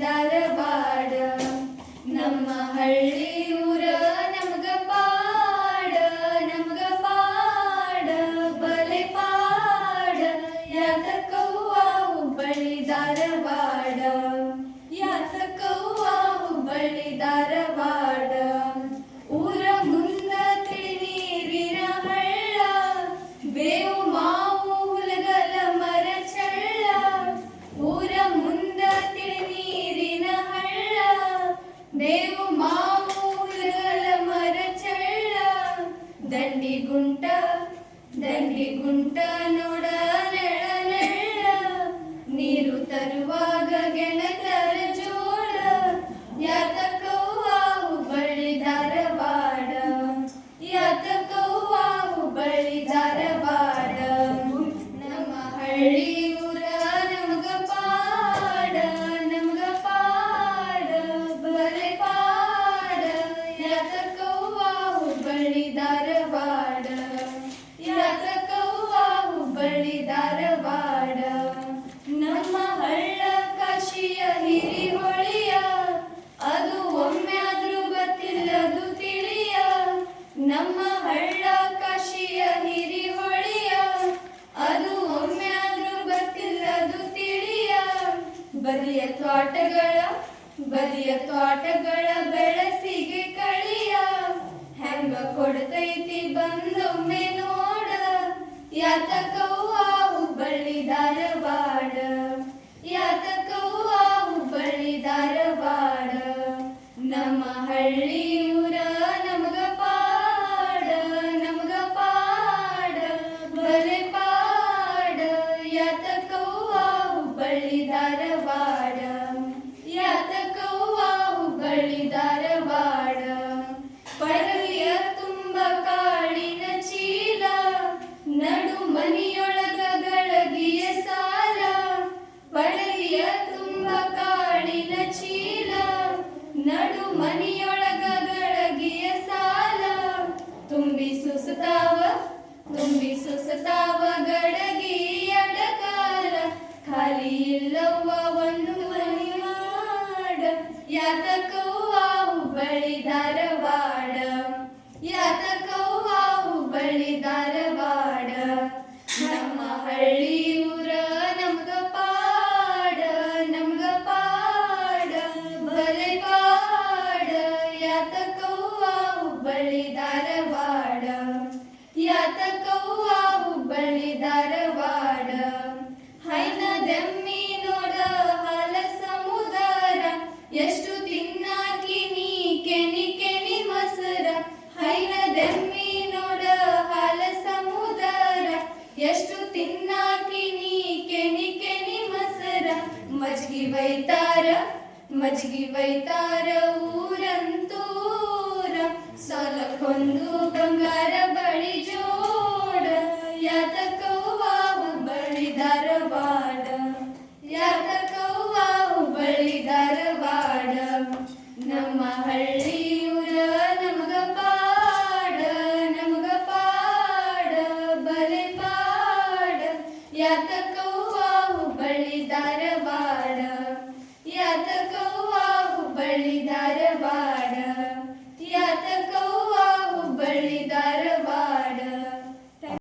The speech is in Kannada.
ಧಾರವಾಡ ನಮ್ಮ ಹಳ್ಳಿಯೂರ ನಮ್ಗ ಪಾಡ ನಮ್ಗ ಪಾಡ ಬಲೆ ಪಾಡ ಯಾತಕವ್ವ ಹುಬ್ಬಳ್ಳಿ ಧಾರವಾಡ దండి గుంట దండి గుంట నొడ నెడ నెడ. నీరు తరువా ನಮ್ಮ ಹಳ್ಳ ಕಾಶಿಯ ಹಿರಿಹೊಳಿಯ, ಅದು ಒಮ್ಮೆ ಆದ್ರೂ ಗೊತ್ತಿಲ್ಲದು ತಿಳಿಯ. ಬದಿಯ ತ್ವಾಟಗಳ ಬದಿಯ ತ್ವಾಟಗಳ ಬೆಳಸಿಗೆ ಕಳಿಯ. ಹೆಂಗ ಕೊಡ್ತೈತಿ ಬಂದೊಮ್ಮೆ ನೋಡ, ಯಾತಕವ್ವ ಹುಬ್ಬಳ್ಳಿ ಧಾರವಾಡ सुसताव तुम्ही सुसताव गडगी अडकाला खाली लव ಯಾತಕವ್ವ ಹುಬ್ಬಳ್ಳಿ ಧಾರವಾಡ. ಹೈನದೆಮ್ಮಿ ನೋಡ ಹಾಲ ಸಮುದಾರ. ಎಷ್ಟು ತಿನ್ನಾಕಿ ನೀ ಕೆನಿ ಕೆನಿ ಮಸರ. ಹೈನದೆಮ್ಮಿ ನೋಡ ಹಾಲ ಸಮುದಾರ. ಎಷ್ಟು ತಿನ್ನಾಕಿ ನೀ ಕೆನಿ ಕೆನಿ ಮಸರ. ಮಜ್ಗಿ ಬೈತಾರ ಮಜ್ಗಿ ಬೈತಾರ ಊರಂತೂರ. ಸಾಲಕ್ಕೊಂದು ಬಂಗಾರ வழி